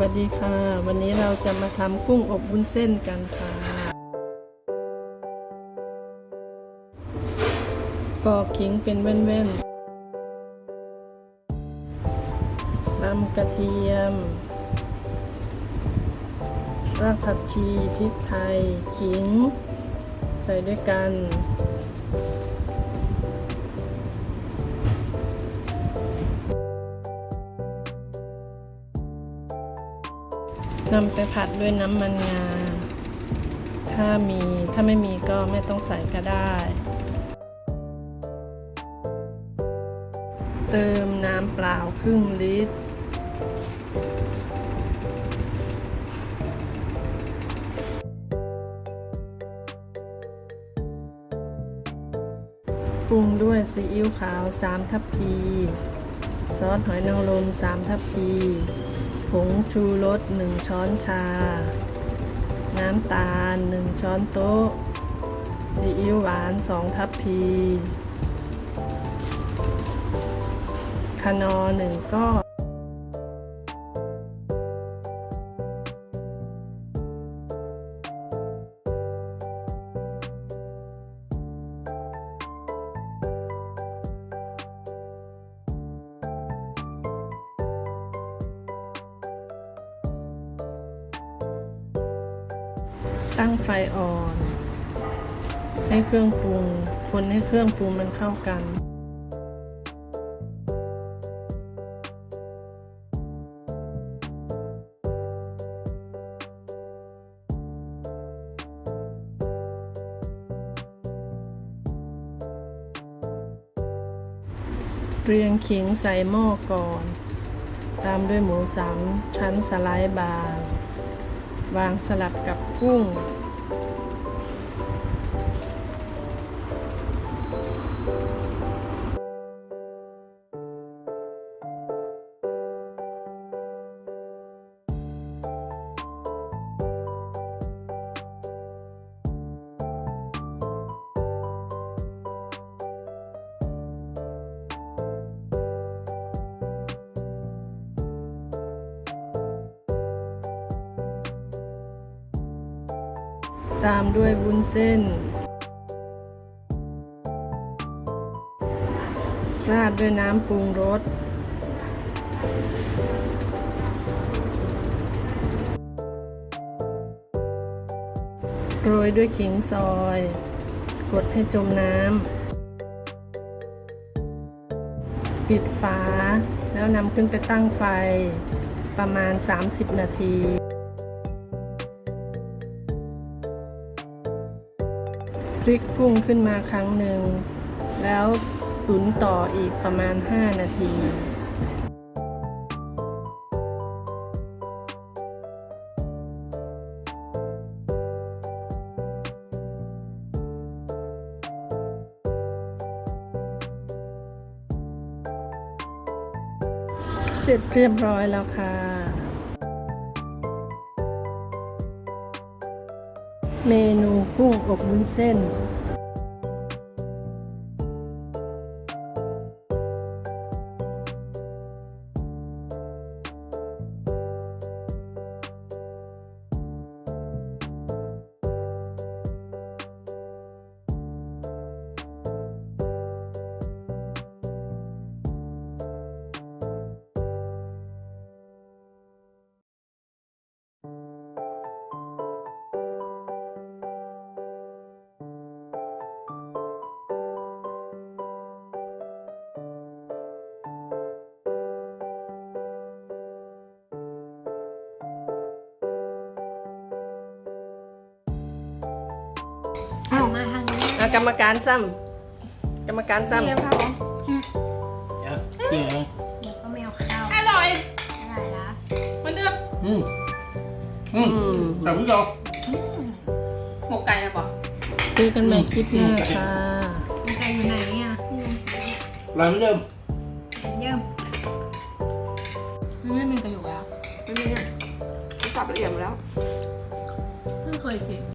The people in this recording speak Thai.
วัสดีค่ะ วันนี้เราจะมาทำกุ้งอบวุ้นเส้นกันค่ะปอกขิงเป็นแว่นๆตำกระเทียม รากผักชีพริกไทย ขิง ใส่ด้วยกัน นำไปผัดด้วยน้ำมันงา ถ้ามีถ้าไม่มีก็ไม่ต้องใส่ก็ได้ เติมน้ำเปล่าครึ่งลิตร ปรุงด้วยซีอิ๊วขาว 3 ทัพพี ซอสหอยนางรม 3 ทัพพี ผงชูรส1ช้อนชา น้ำตาล1ช้อนโต๊ะ ซีอิ๊วหวาน2ทัพพีคานอร์1ก้อน ตั้งไฟอ่อน ให้เครื่องปรุง คนให้เครื่องปรุงมันเข้ากัน เรียงขิงใส่หม้อก่อน ตามด้วยหมูสามชั้นสไลด์บาง วางสลับกับกุ้ง ตามด้วยวุ้นเส้น ราดด้วยน้ำปรุงรส โรยด้วยขิงซอย กดให้จมน้ำ ปิดฝา แล้วนำขึ้นไปตั้งไฟประมาณ 30 นาที พลิกกุ้งขึ้นมาครั้งหนึ่ง แล้วตุ๋นต่ออีกประมาณ 5 นาทีเสร็จเรียบร้อยแล้วค่ะ เมนูกุ้งอบวุ้นเส้น อามาทางนี้อะกรรมการซ้ำกรรมการซ้ำเดี๋ยวครับผมเดี๋ยวกินเหรอเดี๋ยวก็ไม่เอาข้าวอร่อยอะไรละเหมือนเดิมอืมอืมอืมแต่พี่เราหมกไก่นะบอกเจอกันใหม่คลิปหน้าค่ะมันไก่อยู่ไหนอะร้านเดิมเยี่ยมมันไม่มีกระดูกแล้วไม่มีเนี่ยสับละเอียดหมดแล้วเพิ่งเคยกิน